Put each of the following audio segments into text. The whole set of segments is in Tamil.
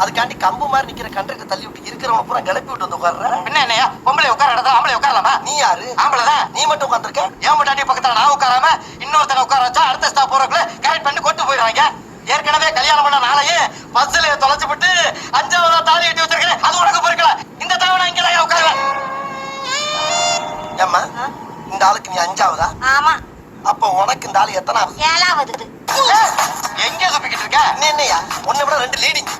அதுக்காண்டி கம்பு மாதிரி நிக்கிற கண்டக்டர் தள்ளி விட்டு இருக்கிறவங்க பூரா கிளப்பி விட்டு வந்து உட்கார்ற உன்னை விட ரெண்டு லீடிங்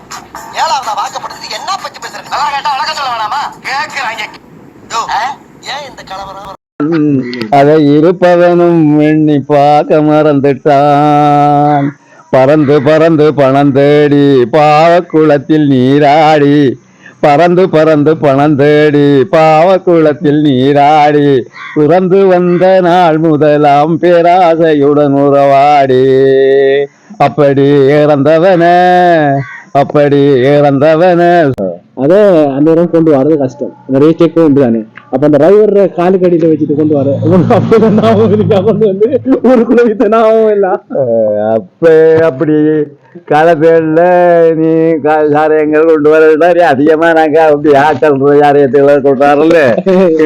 ஏழாவதா வாக்கப்படுறதுக்கு என்ன பத்தி பேசுறேன் நல்லா கேட்டா வழக்கம் சொல்ல வேணாமா? ஆ? ஏன் இந்த கலவரம்? அதை இருப்பவனும் எண்ணி பார்க்க மறந்துட்டான். பறந்து பறந்து பணம் தேடி பாவக்குளத்தில் நீராடி. பறந்து பறந்து பணம் தேடி பாவக்குளத்தில் நீராடி. பிறந்து வந்த நாள் முதலாம் பேராசையுடன் உறவாடி. அப்படி இறந்தவன அப்படி இறந்தவன. அதை அந்நேரம் கொண்டு வரது கஷ்டம். நிறைய செக் உண்டு தானே. அப்ப அந்த டிரைவர் காலுக்கடியில வச்சுட்டு கொண்டு வர. கொண்டு வந்து ஊருக்குள்ள வித்த இல்ல. அப்ப அப்படி காலப்பேரில் நீ சாரியங்கள் கொண்டு வரதுனா அதிகமா நாங்க அப்படி ஆக்கள் சாரியத்துல கொண்டாடல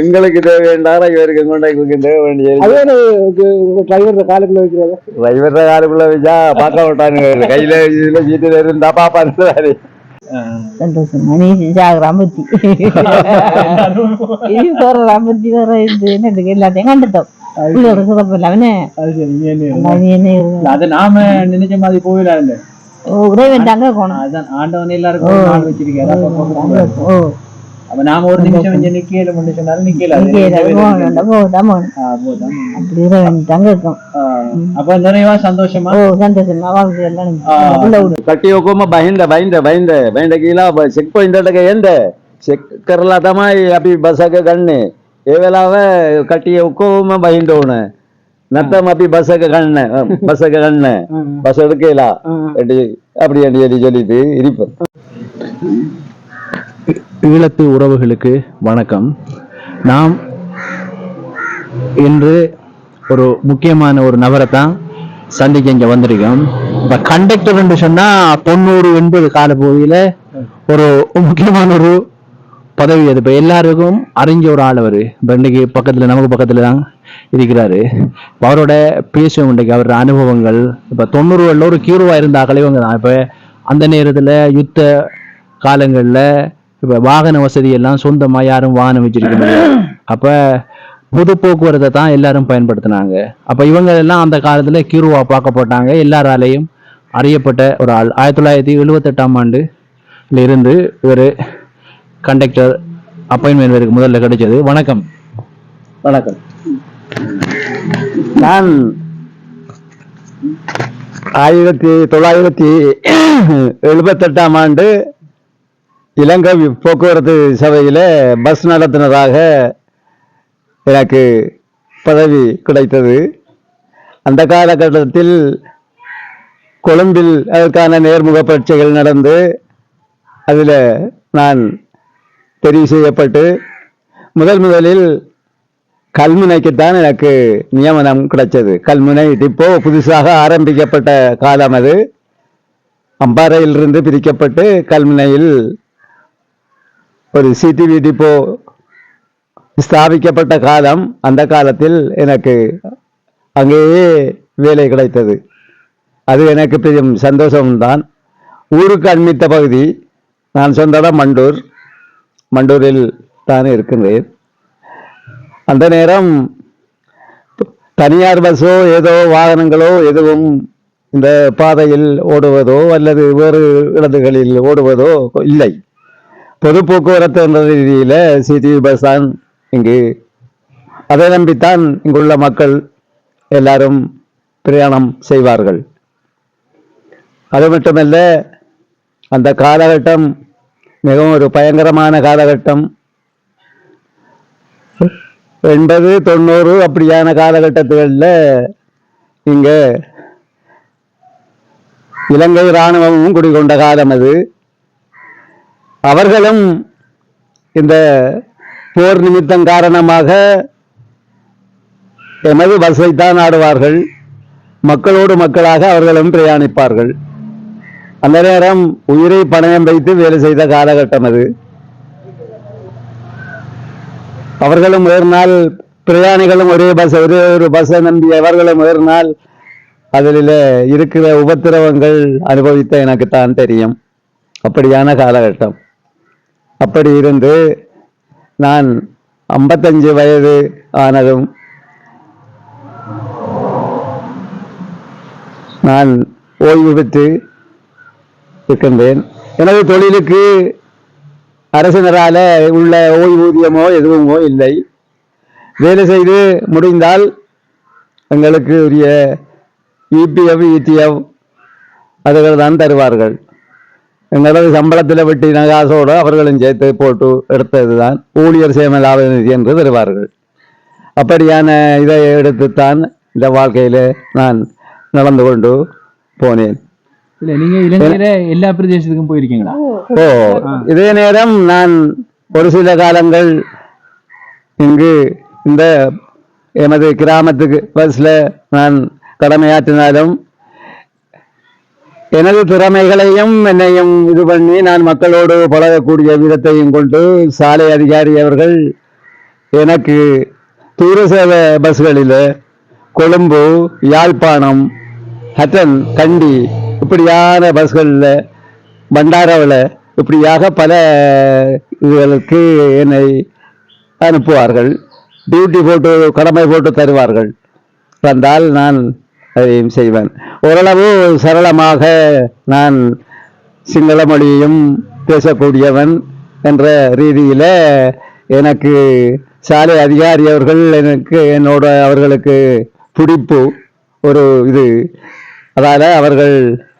எங்களுக்கு தேவை வேண்டாம் இவருக்கு கொண்ட இவருக்கு தேவை வேண்டிய டிரைவர் காலுக்குள்ள வைக்கிறது டிரைவர் காலுக்குள்ள வச்சா பார்க்க விட்டானுங்க கையில இதுல சீட்டுல இருந்தா பாப்பாரு சந்தோஷம்? மணி ஜாகிரம் புத்தி. இது சொல்றான் புத்தி வர இது என்னதுக்கு எல்லாத்தையும் கண்டுட்டோம். நினைச்ச மாதிரி தாங்க அதான் ஆண்டவன் எல்லாருக்கும் அப்ப நாம ஒரு நிமிஷம் இங்க நிக்கல முன்னு சொன்னாலும் நிக்கல. போதும். அப்படி இறைவன் தாங்க இருக்கும். அப்ப நிறைவா சந்தோஷமா ஓ சந்தோஷமா வாங்க எல்லாரும் கட்டியோக்கோமா பயந்த பயந்த பயந்த பயந்த கீழா செக் பாயிண்ட் ஏந்த செக் කරලා තමයි අපි බසක கண்ணு ඒ கட்டி කටිය ඔක්කොම බහින්න ඕන නැත්නම් අපි கண்ணு ගන්න கண்ணு ගන්න எடுக்கலா කියලා அப்படி அப்படி சொல்லிட்டு இருப்பேன் ஈழத்து உறவுகளுக்கு வணக்கம் நாம் இன்று ஒரு முக்கியமான ஒரு நபரை தான் சந்திக்க இங்க வந்திருக்கோம். இப்ப கண்டக்டர் சொன்னா தொண்ணூறு எண்பது கால பகுதியில ஒரு முக்கியமான ஒரு பதவி அது. இப்ப எல்லாருக்கும் அறிஞ்ச ஒரு ஆள் அவரு. இப்ப இன்னைக்கு பக்கத்துல நமக்கு பக்கத்துல தான் இருக்கிறாரு. அவரோட பேசுவோம் இன்னைக்கு அவரோட அனுபவங்கள். இப்ப தொண்ணூறுகளில் ஒரு கீரோவா இருந்த இவங்க தான். இப்ப அந்த நேரத்துல யுத்த காலங்கள்ல இப்ப வாகன வசதி எல்லாம் சொந்தமா யாரும் வாகனம் வச்சிருக்க முடியாது. அப்ப பொது போக்குவரத்தை தான் எல்லாரும் பயன்படுத்தினாங்க. அப்போ இவங்க எல்லாம் அந்த காலத்தில் கீருவா பார்க்கப்பட்டாங்க எல்லாராலையும் அறியப்பட்ட ஒரு ஆள். ஆயிரத்தி தொள்ளாயிரத்தி எழுபத்தெட்டாம் ஆண்டுல இருந்து இவர் கண்டக்டர் அப்பாயின்மெண்ட் இவருக்கு முதல்ல கிடைச்சது. வணக்கம். வணக்கம். நான் ஆயிரத்தி தொள்ளாயிரத்தி எழுபத்தெட்டாம் ஆண்டு இலங்கை போக்குவரத்து சபையில் பஸ் நடத்தினதாக எனக்கு பதவி கிடைத்தது. அந்த காலகட்டத்தில் கொழும்பில் அதற்கான நேர்முக பரீட்சைகள் நடந்து அதில் நான் தெரிவு செய்யப்பட்டு முதல் முதலில் கல்முனைக்குத்தான் எனக்கு நியமனம் கிடைச்சது. கல்முனை டிப்போ புதுசாக ஆரம்பிக்கப்பட்ட காலம் அது. அம்பாறையிலிருந்து பிரிக்கப்பட்டு கல்முனையில் ஒரு சிடிவி டிப்போ ஸ்தாபிக்கப்பட்ட காலம் அந்த காலத்தில் எனக்கு அங்கேயே வேலை கிடைத்தது. அது எனக்கு பெரும் சந்தோஷம்தான். ஊருக்கு அண்மித்த பகுதி நான் சொந்ததான் மண்டூர். மண்டூரில் தான் இருக்கின்றேன். அந்த நேரம் தனியார் பஸ்ஸோ ஏதோ வாகனங்களோ எதுவும் இந்த பாதையில் ஓடுவதோ அல்லது வேறு இடதுகளில் ஓடுவதோ இல்லை. பொது போக்குவரத்து என்ற ரீதியில் சிடி பஸ் தான் இங்கு அதை நம்பித்தான் இங்குள்ள மக்கள் எல்லாரும் பிரயாணம் செய்வார்கள். அது மட்டுமல்ல அந்த காலகட்டம் மிகவும் ஒரு பயங்கரமான காலகட்டம். எண்பது தொண்ணூறு அப்படியான காலகட்டத்துகளில் இங்கே இலங்கை இராணுவமும் குடிகொண்ட காலம் அது. அவர்களும் இந்த போர் நிமித்தம் காரணமாக எமது பஸ்ஸை தான் ஆடுவார்கள். மக்களோடு மக்களாக அவர்களும் பிரயாணிப்பார்கள். அந்த நேரம் உயிரை பணயம் வைத்து வேலை செய்த காலகட்டம் அது. அவர்களும் ஏறினால் பிரயாணிகளும் ஒரே பஸ் ஒரே ஒரு பஸ்ஸை நம்பி அவர்களும் ஏறினால் அதில் இருக்கிற உபத்திரவங்கள் அனுபவித்த எனக்கு தான் தெரியும். அப்படியான காலகட்டம். அப்படி இருந்து நான் ஐம்பத்தஞ்சு வயது ஆனதும் நான் ஓய்வு பெற்று இருக்கின்றேன். எனது தொழிலுக்கு அரசினரால் உள்ள ஓய்வூதியமோ எதுவுமோ இல்லை. வேலை செய்து முடிந்தால் எங்களுக்கு உரிய இபிஎஃப் இடிஎஃப் அதுகள் தான் தருவார்கள். எங்களது சம்பளத்தில் வெட்டின காசோடு அவர்களும் சேர்த்து போட்டு எடுத்தது தான் ஊழியர் சேம லாப நிதி என்று தருவார்கள் அப்படியான இதை எடுத்துத்தான் இந்த வாழ்க்கையில நான் நடந்து கொண்டு போனேன் எல்லா பிரதேசத்துக்கும் போயிருக்கீங்களா ஓ இதே நேரம் நான் ஒரு சில காலங்கள் இங்கு இந்த எமது கிராமத்துக்கு பஸ்ல நான் கடமையாற்றினாலும் எனது திறமைகளையும் என்னையும் இது பண்ணி நான் மக்களோடு பழகக்கூடிய விதத்தையும் கொண்டு சாலை அதிகாரி அவர்கள் எனக்கு தூர சேவை பஸ்களில் கொழும்பு யாழ்ப்பாணம் ஹட்டன் கண்டி இப்படியான பஸ்களில் பண்டாராவில் இப்படியாக பல இதுகளுக்கு என்னை அனுப்புவார்கள். டியூட்டி போட்டு கடமை போட்டு தருவார்கள். வந்தால் நான் அதையும் செய்வேன். ஓரளவு சரளமாக நான் சிங்கள மொழியையும் பேசக்கூடியவன் என்ற ரீதியில் எனக்கு சாலை அதிகாரி அவர்கள் எனக்கு என்னோட அவர்களுக்கு பிடிப்பு ஒரு இது. அதால அவர்கள்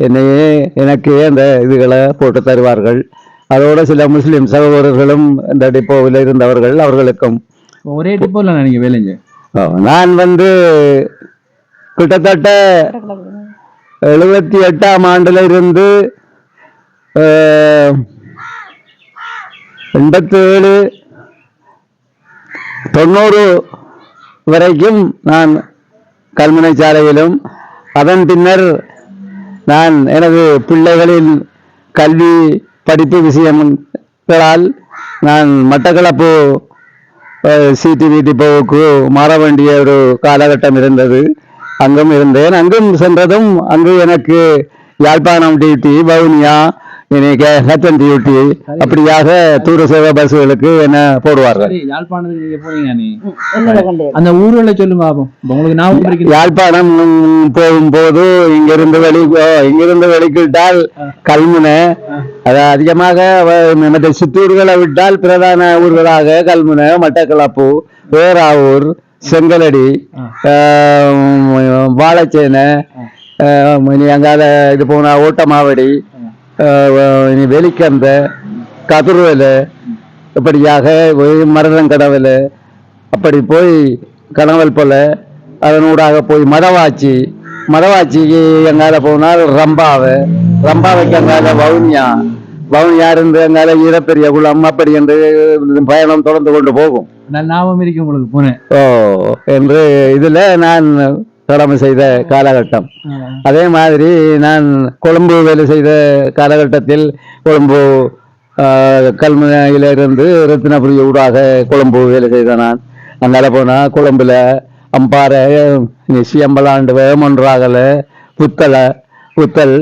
என்னையே எனக்கு அந்த இதுகளை போட்டு தருவார்கள். அதோட சில முஸ்லிம் சகோதரர்களும் இந்த டிப்போவில் இருந்தவர்கள் அவர்களுக்கும். ஒரே டிப்போல நீங்க வேலைங்க? நான் வந்து கிட்டத்தட்ட எழுபத்தி எட்டாம் ஆண்டுல இருந்து எண்பத்தி ஏழு தொண்ணூறு வரைக்கும் நான் கல்முனை சாலையிலும் அதன் பின்னர் நான் எனது பிள்ளைகளின் கல்வி படிப்பு விஷயங்களால் நான் மட்டக்களப்பு சிடிவி டிப்போவுக்கு மாற வேண்டிய ஒரு காலகட்டம் இருந்தது. அங்கும் இருந்தேன். அங்கும் சென்றதும் அங்கு எனக்கு யாழ்ப்பாணம் டியூட்டி வவுனியா எனக்கு ஹத்தன் டியூட்டி அப்படியாக தூர சேவை பஸ்களுக்கு என்ன போடுவார்கள். அந்த ஊர்ல சொல்லுங்க பாப்போம். இப்ப உங்களுக்கு இருக்குது? யாழ்ப்பாணம் போகும்போது இங்கிருந்து வெளி இங்கிருந்து வெளிக்கிட்டால் கல்முனை. அது அதிகமாக மற்ற சிற்றூர்களை விட்டால் பிரதான ஊர்களாக கல்முனை மட்டக்களப்பு வேறாவூர் செங்கலடி வாழைச்சேனை இனி அங்கால இது போனா ஓட்டமாவடி இனி வெளிக்கந்த கதிர்வேலு இப்படியாக மருதங்கடவுல அப்படி போய் கனவல் போல அதனூடாக போய் மதவாச்சி மதவாச்சிக்கு எங்கால போனால் ரம்பாவை ரம்பாவைக்கு அங்கால வவுனியா வவுனியா இருந்து அங்கால ஈரப்பெரிய குளம் அப்படி என்று பயணம் தொடர்ந்து கொண்டு போகும். நான் ஞாபகம் இருக்கு உங்களுக்கு போனேன். ஓ என்று இதுல நான் கடமை செய்த காலகட்டம். அதே மாதிரி நான் கொழும்பு வேலை செய்த காலகட்டத்தில் கொழும்பு கல்முனையிலிருந்து ரத்தினபுரி ஊடாக கொழும்பு வேலை செய்த நான். அங்கால போனா கொழும்புல அம்பாறை சியம்பலாண்டு வேமொன்றாகல புத்தலை புத்தல்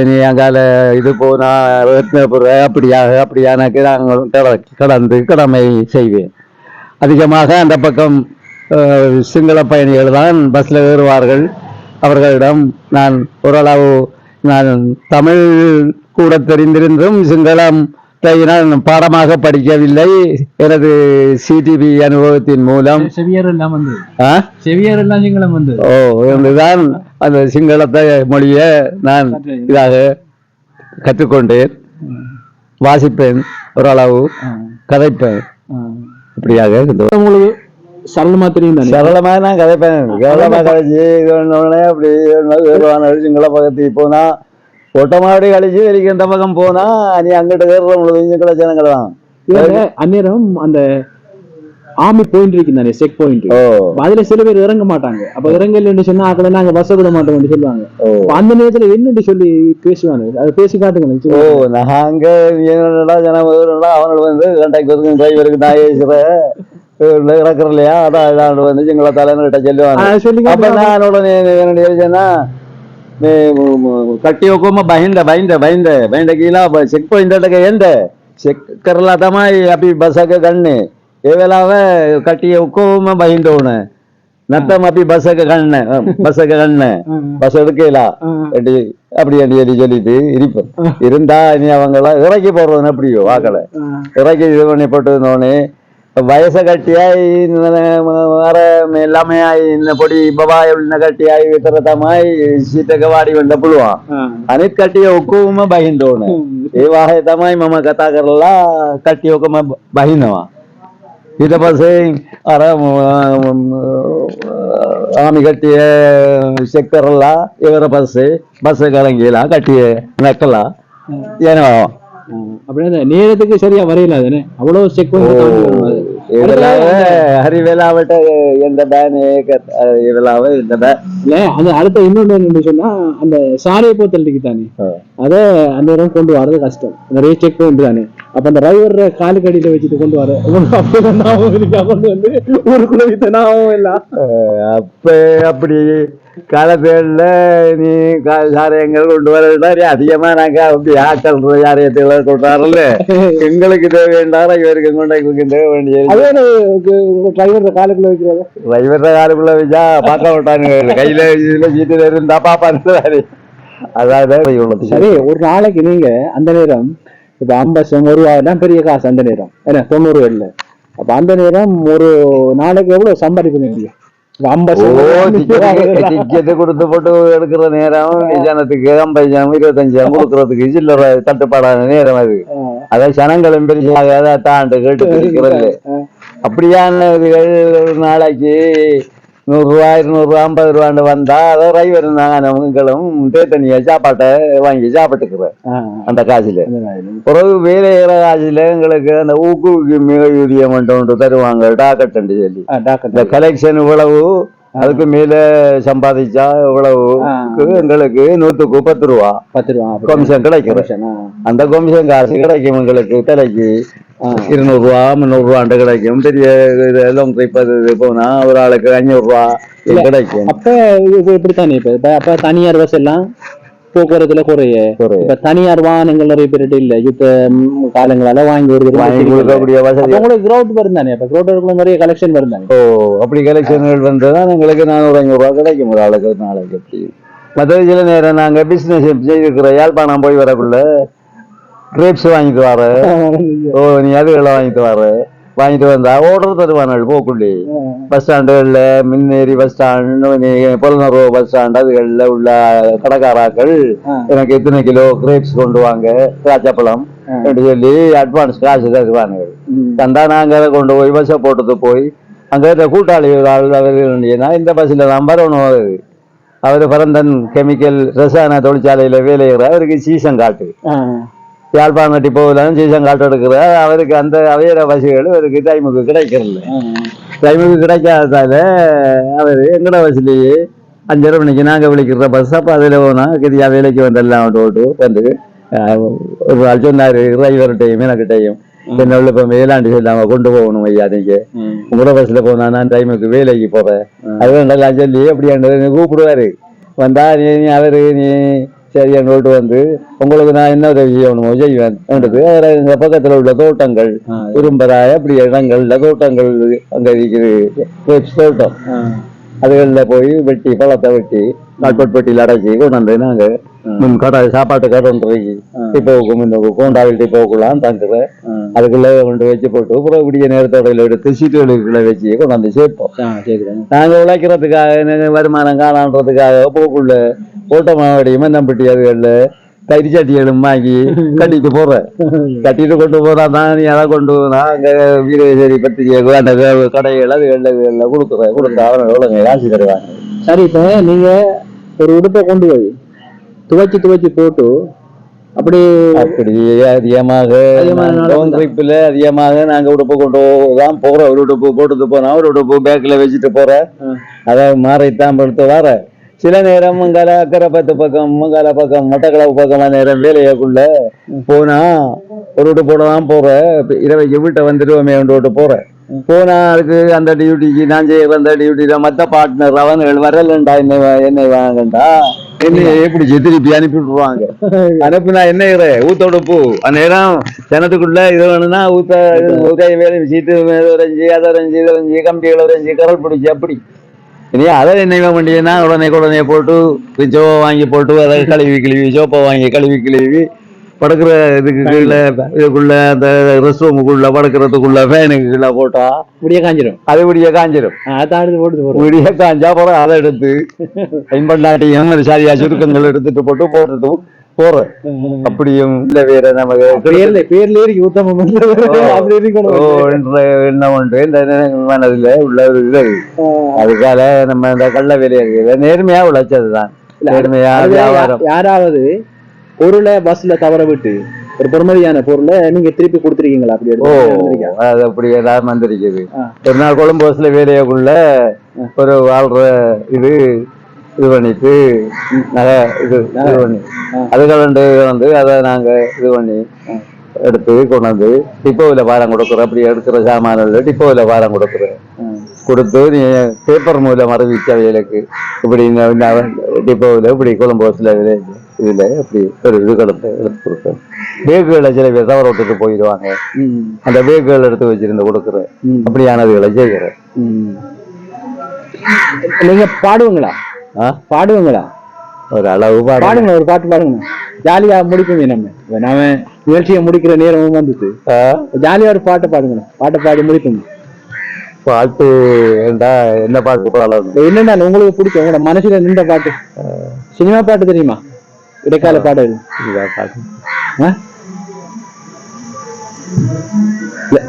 இனி அங்கால இது போனா ரத்னபுர அப்படியாக அப்படியான நாங்கள் கட- கடந்து கடமை செய்வேன். அதிகமாக அந்த பக்கம் சிங்கள பயணிகள் தான் பஸ்ல ஏறுவார்கள். அவர்களிடம் நான் ஓரளவு நான் தமிழ் கூட தெரிந்திருந்தும் சிங்களம் நான் பாடமாக படிக்கவில்லை. எனது சிடிபி அனுபவத்தின் மூலம். செவியர் எல்லாம் வந்து? செவியர் எல்லாம் சிங்களம் வந்து. ஓ இதுதான் அந்த சிங்களத்தை மொழியை நான் இதாக கற்றுக்கொண்டேன். வாசிப்பேன் ஓரளவு கதைப்பேன். இப்படியாக இந்த உங்களுக்கு சரளமா தெரியும் தானே? சரளமா நான் கதைப்பேன். கேவலமா கதைச்சு இது ஒண்ணு ஒண்ணு அப்படி சிங்கள பக்கத்துக்கு போனா ஒட்டமாடி கழிச்சு வெளிக்கு இந்த பக்கம் போனா நீ அங்கிட்டு ஜனங்கள் தான். இதுல அந்நேரம் அந்த ஆர்மி பாயிண்ட் இருக்கு தானே செக் பாயிண்ட் அதுல சில பேர் இறங்க மாட்டாங்க. அப்ப இறங்கலன்னு சொன்னா அதுல நாங்க பஸ் விட மாட்டோம் சொல்லுவாங்க. அந்த நேரத்துல என்னன்னு சொல்லி பேசுவாங்க? அது பேசி காட்டுங்க ஓ நாங்க என்னடா ஜனவரடா அவனோட வந்து ரெண்டாயிரத்தி வருஷம் டிரைவருக்கு நான் ஏசுறேன். இறக்குற இல்லையா? அதான் வந்து எங்களை தலைமுறை சொல்லுவாங்க. அப்ப நான் உடனே என்னுடைய பயந்த பயந்த பயந்த பயந்த கீழே செக் பாயிண்ட் ஏந்த? செக் கரலா தமா அப்படி பஸ்ஸாக்க கண்ணு. ඒ වෙලාව කටිය ඔක්කොම බහින්ට ඕන නැත්තම් අපි බස් එක ගන්න பஸ் එක ගන්න அப்படி அப்படி சொல்லிட்டு இருப்போம் இருந்தா இனி அவங்களாம் இறக்கி போடுறது அப்படியோ வாக்கல இறக்கி இது பண்ணி போட்டு வயசை கட்டியாய் வேற எல்லாமே ஆய் இந்த பொடி பபாய் உள்ள கட்டியாய் வித்தரத்தமாய் சீட்டக்க வாடி வந்த புழுவான். அனைத்து கட்டிய ஒக்குவமா பகிந்தோன்னு ஏ தமாய் மம கதா கரலா கட்டி ஒக்கமா பகிந்தவான் இதை பசு அற ஆமி கட்டிய செக்கரல்ல ಇವರ பஸ் பஸ்ஸு கலங்கிலாம் கட்டிய நெக்கலாம் ஏன்னா அப்படின்னா நேரத்துக்கு சரியா வரையில அதுன்னு அவ்வளவு செக் இதெல்லாம் அறிவியலாவட்ட எந்த பேன் இவெல்லாவ இந்த பேன் இல்லை அடுத்த இன்னொன்று என்னன்னு சொன்னால் அந்த சாலையை போ தள்ளிக்கு தானே. அதை அந்த இடம் கொண்டு வர்றது கஷ்டம். நிறைய செக் பண்ணிட்டு தானே. அப்ப அந்த டிரைவர் காலுக்கடியில வச்சுட்டு கொண்டு வர. கொண்டு வந்து ஊருக்குள்ள வித்த இல்ல. அப்ப அப்படி காலப்பேர்ல நீ சாரியங்கள் கொண்டு வரா அதிகமா நாங்க அப்படி ஆக்கள் சாரியத்துல கொண்டாடல எங்களுக்கு தேவை வேண்டாம் இவருக்கு கொண்டு இவருக்கு தேவை வேண்டிய டிரைவர் காலுக்குள்ள வைக்கிறது டிரைவர் காலுக்குள்ள வச்சா பார்க்க விட்டானுங்க கையில இதுல சீட்டுல இருந்தா பாப்பாரு அதாவது சரி ஒரு நாளைக்கு நீங்க அந்த நேரம் இப்ப ஐம்பது ஒரு ரூபாய் பெரிய காசு அந்த நேரம். என்ன தொண்ணூறு இல்ல அப்ப அந்த நேரம் ஒரு நாளைக்கு எவ்வளவு சம்பாதிக்க முடியும்? கொடுத்து போட்டு எடுக்கிற நேரம் ஜனத்துக்கு ஐம்பது ஜனம் இருபத்தஞ்சு ஜனம் கொடுக்கறதுக்கு சில்லற தட்டுப்பாடான நேரம் அது. அதான் சனங்களும் பெருசாக தாண்டு கேட்டு பிடிக்கிறது அப்படியான இதுகள் ஒரு நாளைக்கு நூறுரூவா இருநூறுவா ஐம்பது ரூபாண்டு வந்தா அதை டிரைவர் நாங்களும் தேத்தனியா சாப்பாட்டை வாங்கி சாப்பிட்டுக்கிறேன் அந்த காசுல பிறகு வேலை செய்கிற காசுல எங்களுக்கு அந்த ஊக்குவிக்கு மிக ஊதியம் மட்டும் தருவாங்க டாக்கட்டு சொல்லி இந்த கலெக்ஷன் இவ்வளவு அதுக்கு மேல சம்பாதிச்சா இவ்வளவு எங்களுக்கு நூத்துக்கு பத்து ரூபா பத்து ரூபா கமிஷன் கிடைக்கும் அந்த கமிஷன் காசு கிடைக்கும் எங்களுக்கு தலைக்கு இருநூறு ரூபா முந்நூறு ரூபாண்டு கிடைக்கும். பெரிய இது லாங் ட்ரிப் அது இது ஒரு ஆளுக்கு அஞ்சூறு ரூபா இது கிடைக்கும். அப்ப இது இப்படித்தானே இப்ப? இப்ப அப்ப தனியார் பஸ் எல்லாம் போக்குவரத்துல குறைய. இப்ப தனியார் வாகனங்கள் நிறைய பேர்கிட்ட இல்ல. யுத்த காலங்களால வாங்கி ஒரு வாங்கி கொடுக்கக்கூடிய வசதி உங்களுக்கு கிரௌட் வரும் தானே? இப்ப கிரௌட் நிறைய கலெக்ஷன் வரும் தானே? ஓ அப்படி கலெக்ஷன்கள் வந்ததுதான் எங்களுக்கு நானூறு ஐநூறு ரூபா கிடைக்கும். ஒரு ஆளுக்கு நாளைக்கு அப்படி. மற்றது சில நேரம் நாங்க பிசினஸ் செய்திருக்கிற யாழ்ப்பாணம் போய் வரக்குள்ள கிரேப்ஸ் வாங்கிட்டு வர. ஓ நீ அதுகளை வாங்கிட்டு வர. வாங்கிட்டு வந்தா ஓர்டர் தருவார்கள் போக்குள்ளே. பஸ் ஸ்டாண்டுகள்ல மின்னேரி பஸ் ஸ்டாண்டு நீ புலனர்வ பஸ் ஸ்டாண்ட் அதுகள்ல உள்ள கடைக்காராக்கள். எனக்கு எத்தனை கிலோ கிரேப்ஸ் கொண்டு வாங்க. திராட்சைப்பழம் என்று சொல்லி அட்வான்ஸ் காசு தருவானுங்க தந்தா நாங்க அதை கொண்டு போய் பஸ்ஸை போட்டது போய் அங்க இருந்த கூட்டாளி ஒரு ஆள் அவர் இருந்தீங்கன்னா இந்த பஸ்ஸில் தான் வரணும் அவர். அவர் பரந்தன் கெமிக்கல் ரசாயன தொழிற்சாலையில வேலை செய்கிறார். அவருக்கு சீசன் காட்டு. யாழ்ப்பாணம் டிப்போவில் சீசன் காட்டு எடுக்கிற அவருக்கு அந்த அவையிற பஸ்ஸுகள் அவருக்கு டைமுக்கு கிடைக்கிறதில்ல. டைமுக்கு கிடைக்காததால அவர் எங்கட பஸ்லேயே அஞ்சரை மணிக்கு நாங்கள் விളിக்கிற பஸ் அப்போ அதில் போனால் கிரியா வேலைக்கு வந்தெல்லாம் ஓட்டு வந்து ஒரு ஆள் சொன்னார் டிரைவர்கிட்டையும் எனக்கிட்டையும் என்னோட இப்போ வேளாண்டு சொல்லாம கொண்டு போகணும் ஐயா நீங்க. உங்களோட பஸ்ல போனா நான் டைமுக்கு வேலைக்கு போறேன் அது வேண்டாம் சொல்லி அப்படியாண்டு கூப்பிடுவாரு. வந்தா நீ நீ அவரு நீ சரி எங்கள்கிட்ட வந்து உங்களுக்கு நான் என்ன உதவி செய்யணுமோ செய்வேன் என்றது. வேற எங்க பக்கத்துல உள்ள தோட்டங்கள் உரும்பராய அப்படி இடங்கள்ல தோட்டங்கள் அங்க இருக்குது. தோட்டம். அதுகளில் போய் வெட்டி பழத்தை வெட்டி நாட்பட் பெட்டியில் அடைச்சி கொண்டு வந்து நாங்க முன் கடை சாப்பாட்டு கடை ஒன்று இருக்கு டிப்போவுக்கு முன்னுக்கு கோண்டாவில் டிப்போவுக்குலாம் தங்குறேன் அதுக்குள்ள கொண்டு வச்சு போட்டு அப்புறம் விடிய நேரத்தோட எடுத்து சீட்டுகளுக்குள்ள வச்சு கொண்டு வந்து சேர்ப்போம். நாங்க உழைக்கிறதுக்காக வருமானம் காணான்றதுக்காக போக்குள்ள ஓட்ட மாவடியும் நம்பிட்டி அதுகள்ல கறி சட்டிகளும் வாங்கி கட்டிட்டு போறேன். கட்டிட்டு கொண்டு போனா தான் நீ அதை கொண்டு போனா அங்க வீரேஸ்வரி பத்திரிகை அந்த கடைகள் அதுகள்ல கொடுக்குறேன். கொடுத்தா அவனை எவ்வளோங்க காசு தருவாங்க. சரி இப்ப நீங்க ஒரு உடுப்பை கொண்டு போய் துவைச்சு துவைச்சு போட்டு அப்படி அப்படி அதிகமாக ட்ரிப்பில் அதிகமாக நாங்க உடுப்பு கொண்டு தான் போறோம். ஒரு உடுப்பு போட்டுட்டு போனா ஒரு உடுப்பு பேக்கில் வச்சுட்டு போறேன். அதை மாறித்தான் படுத்து வர. சில நேரம் மங்கால அக்கறை பத்து பக்கம் மங்கால பக்கம் மட்டக்களவு பக்கமா நேரம் வேலையாக்குள்ள போனா ஒரு விட்டு போட தான் போறேன் இப்ப இரவைக்கு வீட்டை வந்துடுவோமே விட்டு போறேன் போனா அதுக்கு அந்த டியூட்டிக்கு நான் செய்ய அந்த டியூட்டியில மற்ற பார்ட்னர் அவன்கள் வரலண்டா என்னை என்னை வாங்கண்டா என்னை எப்படி திருப்பி அனுப்பி விட்டுருவாங்க. அனுப்பி நான் என்ன இரு ஊத்தோட பூ. அந்நேரம் தினத்துக்குள்ள இது வேணும்னா ஊத்த ஊத்த வேலை சீட்டு உரைஞ்சி அதை உரைஞ்சி இதை உரைஞ்சி கம்பிகளை உரைஞ்சி கரல் பிடிச்சி அப்படி. இனி அதை என்ன பண்ணினா உடனே உடனே போட்டு ஜோ வாங்கி போட்டு அதை கழுவி கிழுவி சோப்பை வாங்கி கழுவி கிழுவி படுக்கிற இதுக்கு கீழே இதுக்குள்ள அந்த ரெஸ்ட் ரூமுக்குள்ள படுக்கிறதுக்குள்ள ஃபேனுக்கு கீழே போட்டா இப்படியே காஞ்சிரும் அது விடிய காஞ்சிரும் அதான் போட்டு போறோம் விடிய காஞ்சா அப்புறம் அதை எடுத்து ஐம்பண்ணாட்டியும் சரியா சுருக்கங்கள் எடுத்துட்டு போட்டு போட்டுட்டும் போறேன் அப்படியும் இல்ல வேற நமக்கு பேர்ல பேர்ல இருக்கு உத்தமம் அப்படி இருக்கணும் எண்ணம் உண்டு? மனதுல உள்ள ஒரு இது அதுக்காக நம்ம இந்த கள்ள வேலையை நேர்மையா உழைச்சதுதான் நேர்மையா வியாபாரம். யாராவது பொருளை பஸ்ல தவற விட்டு ஒரு பெருமதியான பொருளை நீங்க திருப்பி கொடுத்துருக்கீங்களா? அப்படி ஓ? அது அப்படி எல்லாம் வந்திருக்குது. ஒரு நாள் கொழும்பு பஸ்ல வேலையக்குள்ள ஒரு வாழ்ற இது இது பண்ணிட்டு நகை இது இது பண்ணி. அது கலண்டு வந்து அதை நாங்க இது பண்ணி எடுத்து கொண்டு வந்து டிப்போவில் பாரம் கொடுக்குறோம். அப்படி எடுக்கிற சாமான்கள் டிப்போவில் பாரம் கொடுக்குறோம். கொடுத்து நீ பேப்பர் மூலம் அறிவிச்ச வேலைக்கு இப்படி இந்த டிப்போவில் இப்படி கொழும்பு பஸ்ல இதுல இப்படி ஒரு இது கொடுத்து எடுத்து கொடுத்தேன் பேக்குகளை சில பேர் தவற விட்டுட்டு போயிடுவாங்க. அந்த பேக்குகள் எடுத்து வச்சிருந்து கொடுக்குறேன் அப்படியானதுகளை செய்கிறேன் ம். நீங்க பாடுவீங்களா? பாடுவீங்களா? ஒரு அளவு பாடு பாடுங்க ஒரு பாட்டு பாடுங்க. ஜாலியா முடிப்போமே நம்ம. நாம நிகழ்ச்சியை முடிக்கிற நேரமும் வந்துச்சு? ஜாலியா ஒரு பாட்டு பாடுங்க. பாட்டை பாடி முடிப்போம். பாட்டு என்ன பாட்டு பாடலாம்? என்னடா உங்களுக்கு பிடிக்கும். உங்களோட மனசுல நின்ற பாட்டு. சினிமா பாட்டு தெரியுமா? இடைக்கால பாடல். பாட்டு.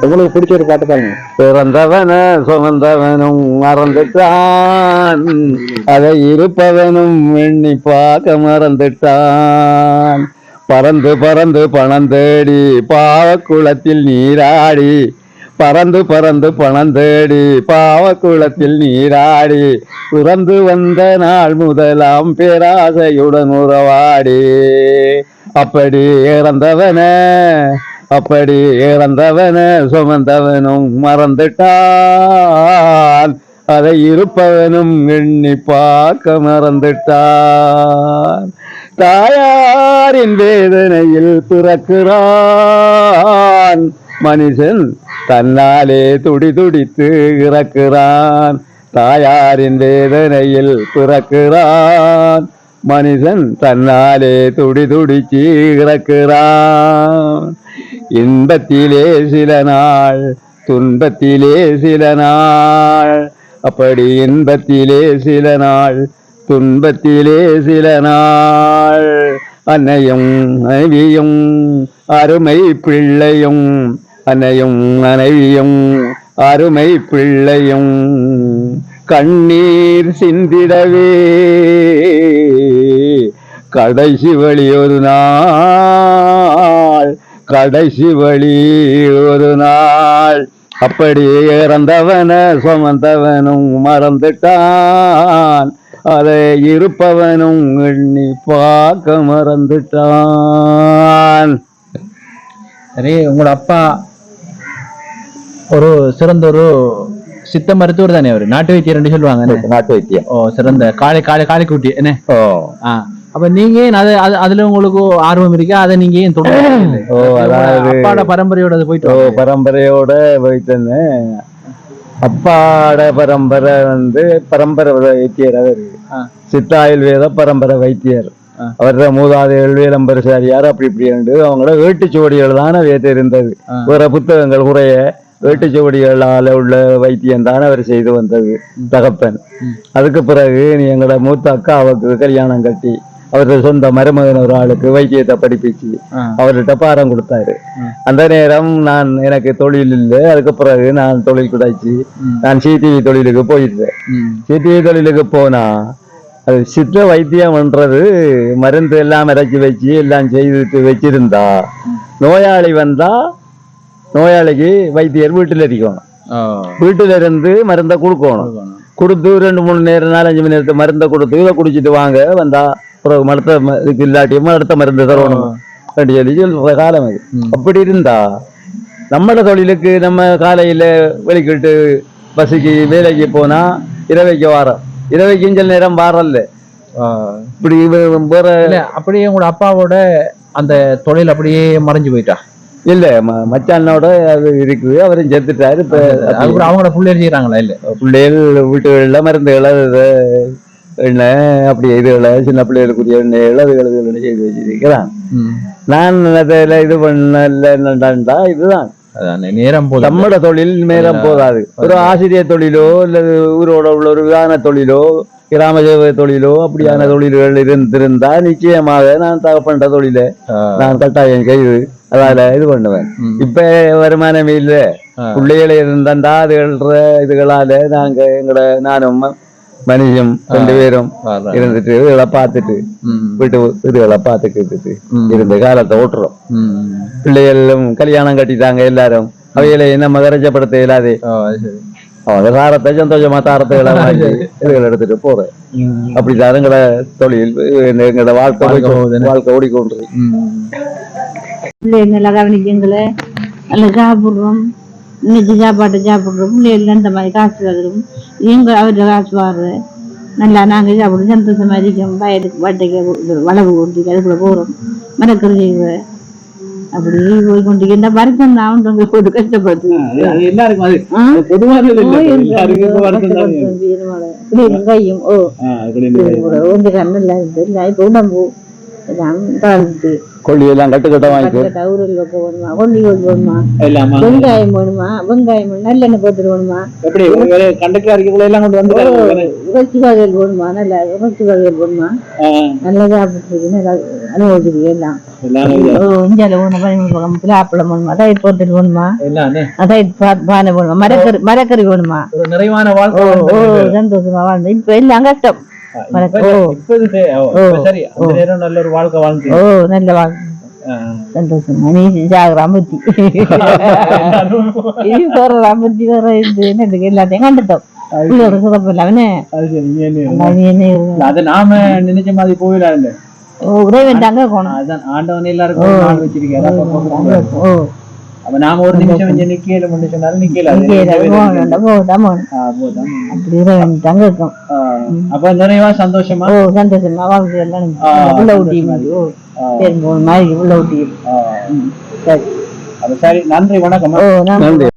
உங்களுக்கு பிடிச்ச ஒரு பாட்டு பாருங்க. பிறந்தவன சுமந்தவனும் மறந்துட்டான். அதை இருப்பவனும் எண்ணி பார்க்க மறந்துட்டான். பறந்து பறந்து பணம் தேடி பாவக்குளத்தில் நீராடி. பறந்து பறந்து பணம் தேடி பாவக்குளத்தில் நீராடி. பிறந்து வந்த நாள் முதலாம் பேராசையுடன் உறவாடி. அப்படி இறந்தவன அப்படி இறந்தவன சுமந்தவனும் மறந்துட்டான். அதை இருப்பவனும் எண்ணி பார்க்க மறந்துட்டான். தாயாரின் வேதனையில் பிறக்கிறான். மனுஷன் தன்னாலே துடி துடித்து இறக்கிறான். தாயாரின் வேதனையில் பிறக்கிறான். மனுஷன் தன்னாலே துடி துடிச்சு இறக்கிறான். இன்பத்திலே சில நாள் துன்பத்திலே சில நாள். அப்படி இன்பத்திலே சில நாள் துன்பத்திலே சில நாள். அன்னையும் மனைவியும் அருமை பிள்ளையும் அன்னையும் மனைவியும் அருமை பிள்ளையும். கண்ணீர் சிந்திடவே கடைசி வழி ஒரு நாள். கடைசி வழி ஒரு நாள். அப்படி இறந்தவன சுமந்தவனும் மறந்துட்டான். அதை இருப்பவனும் எண்ணி பார்க்க மறந்துட்டான். சரி உங்களோட அப்பா ஒரு சிறந்த ஒரு சித்த மருத்துவர் தானே அவரு? நாட்டு வைத்தியர் சொல்லுவாங்க என்ன? நாட்டு வைத்தியம். ஓ சிறந்த காளை காளை காளை குட்டி என்ன ஓ. ஆ. அப்ப நீங்க அது அது- அதுல உங்களுக்கு ஆர்வம் இருக்கா? அதை நீங்க ஏன் தொடர்ந்து ஓ, அதாவது- அப்பாட பரம்பரையோட அது போயிட்டு ஓ. பரம்பரையோட போயிட்டேன்னு. அப்பாட பரம்பரை வந்து பரம்பரை வைத்தியர் அவர். ஆ. சித்த ஆயுர்வேத பரம்பரை வைத்தியர். அவர மூதாதைகள் வேலம்பரசாரியார் அப்படி இப்படி உண்டு அவங்களோட வேட்டுச்சுவடிகள் தானே வேத்து இருந்தது. வேற புத்தகங்கள் குறைய வேட்டுச்சுவடிகளால உள்ள வைத்தியம் தான் அவர் செய்து வந்தது தகப்பன். அதுக்கு பிறகு நீ எங்களோட மூத்த அக்காவுக்கு கல்யாணம் கட்டி அவரது சொந்த மருமகன் ஒரு ஆளுக்கு வைத்தியத்தை படிப்பிச்சு. அவர்கிட்ட பாரம் கொடுத்தாரு. அந்த நேரம் நான் எனக்கு தொழில் இல்லை அதுக்கு பிறகு நான் தொழில் கிடைச்சி. நான் சிடிவி தொழிலுக்கு போயிருந்தேன். சிடிவி தொழிலுக்கு போனா அது சித்த வைத்தியம்ன்றது மருந்து எல்லாம் இறக்கி வச்சு எல்லாம் செய்துட்டு வச்சிருந்தா நோயாளி வந்தா நோயாளிக்கு வைத்தியர் வீட்டில் இருக்கணும் வீட்டில் இருந்து மருந்தை கொடுக்கணும் கொடுத்து ரெண்டு மூணு நேரம் நாலஞ்சு மணி நேரத்து மருந்தை கொடுத்து இதை குடிச்சிட்டு வாங்க வந்தா பிறகு மருத்த இதுக்கு இல்லாட்டியும் அடுத்த மருந்து தரணும் அப்படி சொல்லி சொல்ற காலம் அது அப்படி இருந்தா நம்மட தொழிலுக்கு நம்ம காலையில வெளிக்கிட்டு பஸ்ஸுக்கு வேலைக்கு போனா இரவைக்கு வாரம் இரவைக்கு சில நேரம் வாரல்ல இப்படி வேற இல்ல அப்படியே உங்களோட அப்பாவோட அந்த தொழில் அப்படியே மறைஞ்சு போயிட்டா இல்ல மச்சானோட அது இருக்குது அவரும் செத்துட்டாரு இப்ப அவங்களோட புள்ளேர் செய்யறாங்களா இல்ல பிள்ளைகள் வீட்டுகள்ல மருந்துகளை எண்ணெய் அப்படி இதுகளை சின்ன பிள்ளைகளுக்குரிய எண்ணெய்கள் அதுகள் இதுகளை செய்து வச்சிருக்கிறான். நான் அதில் இது பண்ணல என்னடாண்டா இதுதான். நேரம் நம்மட தொழில் மேலும் போதாது ஒரு ஆசிரியர் தொழிலோ அல்லது ஊரோட உள்ள ஒரு விதான தொழிலோ கிராம சேவை தொழிலோ அப்படியான தொழில்கள் இருந்திருந்தா நிச்சயமாக நான் தகப்பன்ற தொழிலை நான் கட்டாயம் கைது அதால இது பண்ணுவேன். இப்ப வருமானமே இல்ல. பிள்ளைகளை இருந்தா அதுகள இதுகளால நாங்க எங்களோட நானும் ம- மனுஷம் ரெண்டு பேரும். இருந்துட்டு இதுகளை பார்த்துட்டு. வீட்டு இதுகளை பார்த்துக்கிட்டு. இருந்த காலத்தை ஓட்டுறோம். பிள்ளைகளும் கல்யாணம் கட்டிட்டாங்க எல்லாரும் அவைகளை நம்ம கரைச்சப்படுத்த இயலாது. அவங்க சாரத்தை சந்தோஷமா தாரத்தை இதுகளை எடுத்துட்டு போறேன் அப்படிதான் எங்களோட தொழில் எங்களோட வாழ்க்கை வாழ்க்கை ஓடிக்கொண்டு ம். பிள்ளைங்க நல்லா கவனிக்குங்களே நல்லா சாப்பிடுறோம் இன்னைக்கு சாப்பாட்டை சாப்பிடுறோம் பிள்ளைகள் அந்த மாதிரி காசு வரும் எங்க அவர்கிட்ட காசு வாடுற நல்லா நாங்கள் சாப்பிடுறோம். சந்தோஷமா இருக்கோம். வயலுக்கு வட்டைக்கு வளவு கொண்டு அதுக்குள்ள போகிறோம் மரக்கறி செய்வோம் அப்படி போய் கொண்டு என்ன வருத்தம் தான் ஒன்று போட்டு கஷ்டப்படுது எல்லாருக்கும் அது. ஆ? பொதுவானது இல்ல. ஓ, எல்லாருக்கும் இப்ப வருத்தம் தான். கஷ்டப்படுது வீரமலை. பிள்ளைகளும் கையும். ஓ. இப்போ உடம்பு கொள்ளி எல்லாம் கட்டு கட்ட வாங்கிக்கோ ஊரில் வைக்க வேணுமா? கொல்லி கொண்டு வேணுமா? வெங்காயம் வேணுமா? வெங்காயம் நல்லெண்ணெய் போட்டு வேணுமா? எப்படி கண்டக்டர் அறிக்கைக்குள்ள எல்லாம் கொண்டு வந்து இறைச்சி வகைகள் வேணுமா? நல்ல இறைச்சி வகைகள் வேணுமா? நல்லா சாப்பிட்டு நல்லா அனுபவிச்சிருக்கு எல்லாம் இஞ்சால வேணும்? போட்டு பானை வேணுமா? மரக்கறி மரக்கறி வேணுமா? நிறைவான வாழ்க்கை சந்தோஷமா வாழ்ந்து இப்ப எல்லாம் கஷ்டம். நல்ல வாழ்க்கை சந்தோஷமா நீ ஜாகிரா புத்தி இது சொல்ற புத்தி வர இது என்னது எல்லாத்தையும் கண்டுட்டோம் சிறப்பு என்ன- என்ன அது நாம நினைச்ச மாதிரி இல்ல உறவன் தாங்க அதான் ஆண்டவன் எல்லாருக்கும் வச்சிருக்காரு அப்ப நாம ஒரு நிமிஷம் நிக்கல சொன்னாலும் நிக்கல. அப்படி இருக்கும் அப்ப நிறைவா சந்தோஷமா ஓ சந்தோஷமா வாழ்க்கை எல்லாம் உள்ள ஊட்டி ஓ சரி மாதிரி உள்ள ஊட்டி சரி அப்ப சரி நன்றி வணக்கம் ஓ நான் நன்றி